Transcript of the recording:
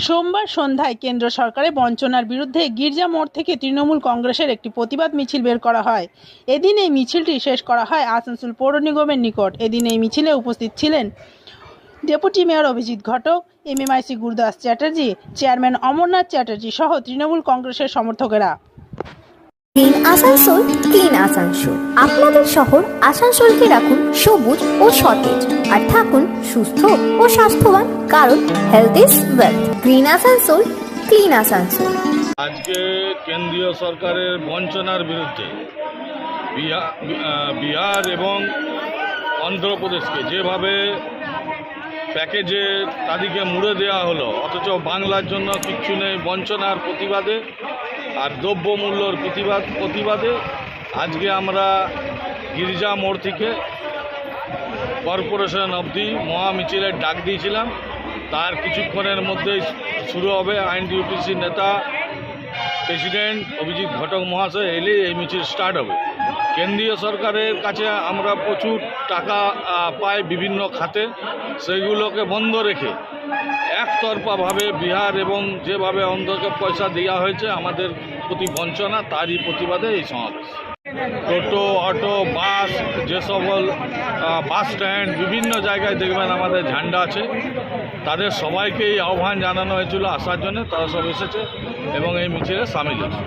সোমবার সন্ধ্যায় কেন্দ্র সরকারের বঞ্চনার বিরুদ্ধে গির্জা মোড় থেকে তৃণমূল কংগ্রেসের একটি প্রতিবাদ মিছিল বের করা হয়। এদিন এই মিছিলটি শেষ করা হয় আসানসোল পৌর নিগমের নিকট। এদিন এই মিছিলে উপস্থিত ছিলেন deputy mayor Abhijit Ghatak, MMIC Gurudas Chatterjee, chairman Amarnath Chatterjee সহ তৃণমূল কংগ্রেসের সমর্থকেরা। Clean Asansol clean Asansol. আপনাদের শহর আসানসোলকে রাখুন সবুজ ও সতেজ আর থাকুন সুস্থ ও স্বাস্থ্যবান, কারণ health is wealth green Asansol clean Asansol. আজকে কেন্দ্রীয় সরকারের বঞ্চনার বিরুদ্ধে বিহা- বিহার এবং অন্ধ্রপ্রদেশকে যেভাবে প্যাকেজে তাদেরকে মুড়ে দেওয়া হলো, অথচ বাংলার জন্য কিচ্ছু নেই বঞ্চনার প্রতিবাদে আর দ্রব্যমূল্যর প্রতিবাদ, প্রতিবাদে আজকে আমরা গির্জা মোড় থেকে কর্পোরেশন অবধি মহা মিছিলের ডাক দিয়েছিলাম। তার কিছুক্ষণের মধ্যেই শুরু হবে আইন ডিউটিসির নেতা প্রেসিডেন্ট অভিজিৎ ঘটক মহাশয় এলে এই মিছিল স্টার্ট হবে। কেন্দ্রীয় সরকারের কাছে আমরা প্রচুর টাকা পাই বিভিন্ন খাতে। সেগুলোকে বন্ধ রেখে একতরফাভাবে বিহার এবং যেভাবে অন্ধকে পয়সা দেওয়া হয়েছে, আমাদের প্রতি বঞ্চনা, তারই প্রতিবাদে এই সমাবেশ। টোটো, অটো, বাস যে সকল বাস স্ট্যান্ড, বিভিন্ন জায়গায় দেখবেন আমাদের ঝান্ডা আছে। তাদের সবাইকেই আহ্বান জানানো হয়েছিল আসার জন্য, তারা সব এসেছে এবং এই মিছিলে সামিল হয়েছে।